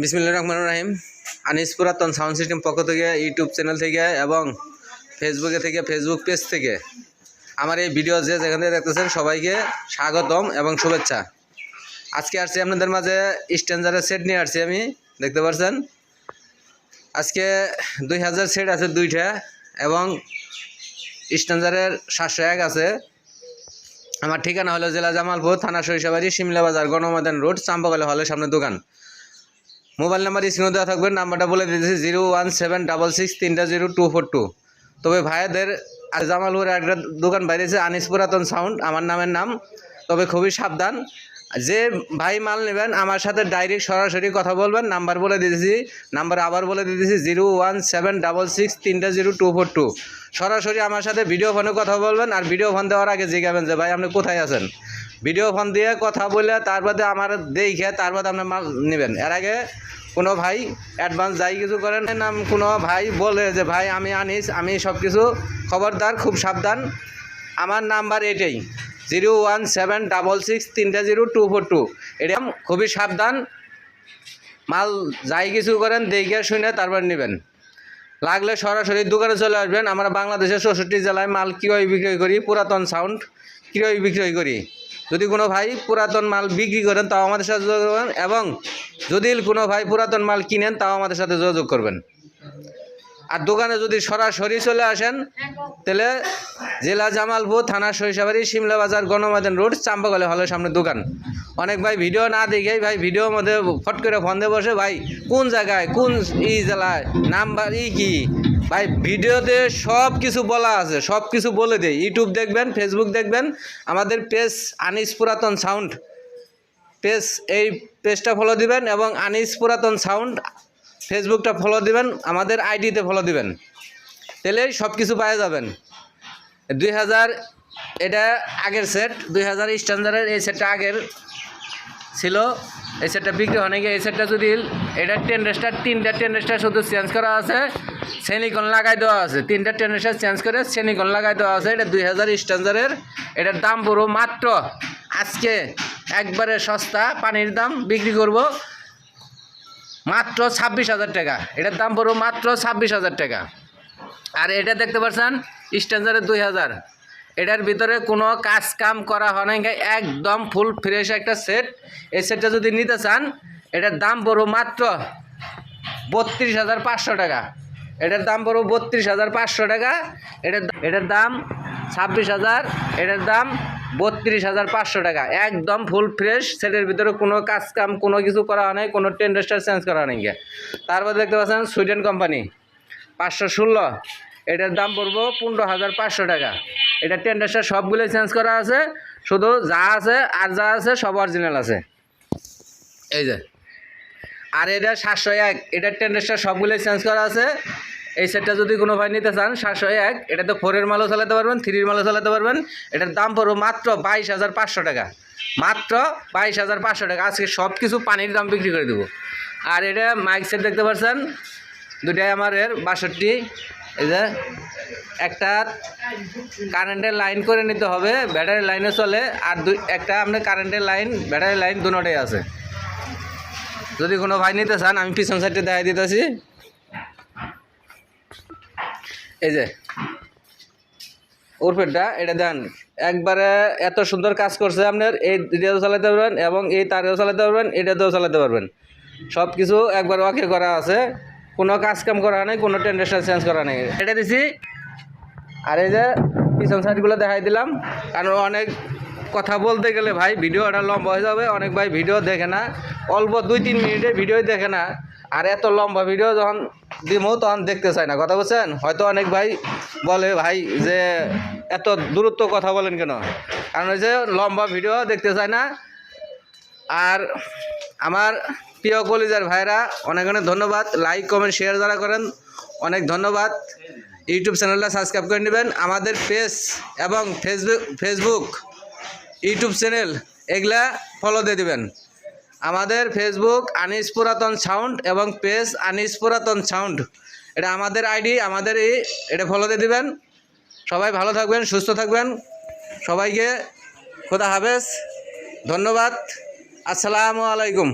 বিসমিল্লা রহমান রাহিম। আনিস পুরাতন sound system পক্ষ থেকে ইউটিউব চ্যানেল থেকে এবং ফেসবুকে থেকে ফেসবুক পেজ থেকে আমার এই ভিডিও যে যেখান থেকে দেখতেছেন সবাইকে স্বাগতম এবং শুভেচ্ছা। আজকে আসছি আপনাদের মাঝে স্ট্যান্ডারের সেট নিয়ে আসছি আমি, দেখতে পাচ্ছেন আজকে দুই হাজার সেট আছে দুইটা এবং স্ট্যান্ডারের সাতশো এক আছে। আমার ঠিকানা হলো জেলা জামালপুর, থানা সরিষাবাড়ি শিমলা বাজার, গণময়দান রোড চাম্পাকলে হলের সামনে দোকান। মোবাইল নাম্বার স্ক্রিনে দেওয়া থাকবে, নাম্বারটা বলে দিতেছি, zero one seven double six তিনটা জিরো টু ফোর টু। তবে ভাইয়াদের জামালপুরের জামালপুরে একটা দোকান বাইরেছে আনিস পুরাতন সাউন্ড, আমার নামের নাম। তবে খুবই সাবধান যে ভাই মাল নেবেন, আমার সাথে ডাইরেক্ট সরাসরি কথা বলবেন নাম্বার বলে দিতেছি নাম্বার আবার বলে দিতেছি, zero one seven double six তিনটা জিরো টু ফোর টু। সরাসরি আমার সাথে ভিডিও ফোনে কথা বলবেন, আর ভিডিও ফোন দেওয়ার আগে জিজ্ঞাবেন যে, ভাই, আপনি কোথায় আছেন? ভিডিও ফোন দিয়ে কথা বলে, তারপরে আমার দেখে, তারপরে আপনি মাল নেবেন। এর আগে কোনো ভাই অ্যাডভান্স যাই কিছু করেন নাম কোনো ভাই বলে যে, ভাই, আমি আনিস, আমি সব কিছু খবরদার, খুব সাবধান। আমার নাম্বার এটাই। Zero one seven double six তিনটা জিরো টু ফোর টু। এটা খুবই সাবধান। মাল যাই কিছু করেন, দেখে শুনে তারপর নেবেন। লাগলে সরাসরি দোকানে চলে আসবেন। আমরা বাংলাদেশের চৌষট্টি জেলায় মাল কীভাবে বিক্রয় করি, পুরাতন সাউন্ড কীভাবে বিক্রয় করি। যদি কোনো ভাই পুরাতন মাল বিক্রি করেন, তাও আমাদের সাথে যোগাযোগ করবেন এবং যদি কোনো ভাই পুরাতন মাল কিনেন, তাও আমাদের সাথে যোগাযোগ করবেন। আর দোকানে যদি সরাসরি চলে আসেন, তাহলে জেলা জামালপুর থানা সরিষাবাড়ি শিমলা বাজার গণমাদান রোড চাম্পাগলে হলের সামনে দোকান। অনেক ভাই ভিডিও না দেখেই ভাই ভিডিওর মধ্যে ফট করে ফোন দিয়ে বসে, ভাই, কোন জায়গায়? কোন ই জেলায়? নাম্বার ই কি? ভাই, ভিডিওতে সব কিছু বলা আছে সব কিছু বলে দেয় ইউটিউব দেখবেন, ফেসবুক দেখবেন, আমাদের পেজ আনিস পুরাতন সাউন্ড। পেজ, এই পেজটা ফলো দিবেন এবং আনিস পুরাতন সাউন্ড ফেসবুকটা ফলো দিবেন, আমাদের আইডিতে ফলো দিবেন। তাহলেই সব কিছু পাওয়া যাবেন। দুই হাজার এটা আগের সেট দুই হাজার স্ট্যান্ডার্ডের এই সেটটা আগের ছিল। এই সেটটা বিক্রি হয় নাকি এই সেটটা যদি এটা টেন রেস্টার তিনটা টেন রেস্টার শুধু চেঞ্জ করা আছে সেনিকন লাগাই দেওয়া আছে। তিনটা টেন রেস্টার চেঞ্জ করে সেনিকন লাগাই দেওয়া আছে। এটা দুই হাজার স্ট্যান্ডার্ডের এটার দাম পুরো মাত্র আজকে একবারে সস্তা, পানির দাম বিক্রি করব মাত্র ছাব্বিশ হাজার টাকা। এটার দাম পড়ব মাত্র ছাব্বিশ হাজার টাকা। আর এটা দেখতে পাচ্ছেন স্ট্যান্ডারের দুই হাজার। এটার ভিতরে কোনো কাজ কাম করা হয় না একদম ফুল ফ্রেশ একটা সেট এই সেটটা যদি নিতে চান, এটার দাম পড়ব মাত্র বত্রিশ হাজার পাঁচশো টাকা। এটার দাম পড়ব বত্রিশ হাজার পাঁচশো টাকা। এটার এটার দাম ছাব্বিশ হাজার, এটার দাম বত্রিশ হাজার পাঁচশো টাকা। একদম ফুল ফ্রেশ সেটের ভিতরে কোনো কাজ কাম, কোনো কিছু করা হয় নাই, কোনো টেন্ডারস্টার চেঞ্জ করা হয় নাই। তারপর দেখতে পাচ্ছেন সুইডেন কোম্পানি পাঁচশো ষোলো। এটার দাম পড়ব পনেরো হাজার পাঁচশো টাকা। এটা টেন্ডারস্টার সবগুলোই চেঞ্জ করা আছে, শুধু যা আছে আর যা আছে সব অরিজিনাল আছে। এই যে, আর এটা সাতশো এক এটার টেন্ডারস্টার সবগুলোই চেঞ্জ করা আছে। এই সেটটা যদি কোনো ভাই নিতে চান, সাতশো এক, এটা তো ফোরের মালও চালাতে পারবেন থ্রির মালও চালাতে পারবেন। এটার দাম পড়ব মাত্র বাইশ হাজার পাঁচশো টাকা। মাত্র বাইশ হাজার পাঁচশো টাকা। আজকে সব কিছু পানির দাম বিক্রি করে দেবো। আর এটা মাইক সেট দেখতে পাচ্ছেন? দুটাই আমার এর বাষট্টি। এই যে একটা কারেন্টের লাইন করে নিতে হবে ব্যাটারি লাইনে চলে, আর দুই, একটা আপনার কারেন্টের লাইন ব্যাটারি লাইন দুটোটাই আছে। যদি কোনো ভাই নিতে চান, আমি পিছন সাইডে দেখাই দিতেছি। এই যে, উরফেরটা, এটা দেন, একবারে এত সুন্দর কাজ করছে আপনার, এই দিয়েও চালাতে পারবেন এবং এই তারেও চালাতে পারবেন, এটাতেও চালাতে পারবেন। সব কিছু একবার ওকে করা আছে। কোনো কাজ কাম করা নেই, কোনো টেন্ডারেশন চেঞ্জ করা নেই। এটা দিছি। আর এই যে পিছন সাইডগুলো দেখাই দিলাম। কারণ অনেক কথা বলতে গেলে ভাই ভিডিওটা লম্বা হয়ে যাবে। অনেক ভাই ভিডিও দেখে না। অল্প দুই তিন মিনিটের ভিডিও দেখে না। আর এত লম্বা ভিডিও যখন দিমো, তখন দেখতে চায় না। কথা বলছেন? হয়তো অনেক ভাই বলে ভাই যে এত দূরত্ব কথা বলেন কেন? কারণ ওই যে লম্বা ভিডিও দেখতে চায় না। আর আমার প্রিয় কলিজার ভাইরা, অনেক অনেক ধন্যবাদ। লাইক কমেন্ট শেয়ার যারা করেন, অনেক ধন্যবাদ। ইউটিউব চ্যানেলটা সাবস্ক্রাইব করে নেবেন। আমাদের পেজ এবং ফেসবুক ফেসবুক ইউটিউব চ্যানেল এগুলা ফলো দিয়ে দেবেন। আমাদের ফেসবুক আনিস পুরাতন সাউন্ড এবং পেজ আনিস পুরাতন সাউন্ড এটা আমাদের আইডি আমাদের এই, এটা ফলো দিয়ে দেবেন। সবাই ভালো থাকবেন, সুস্থ থাকবেন। সবাইকে খোদা হাফেজ। ধন্যবাদ। আসসালামু আলাইকুম।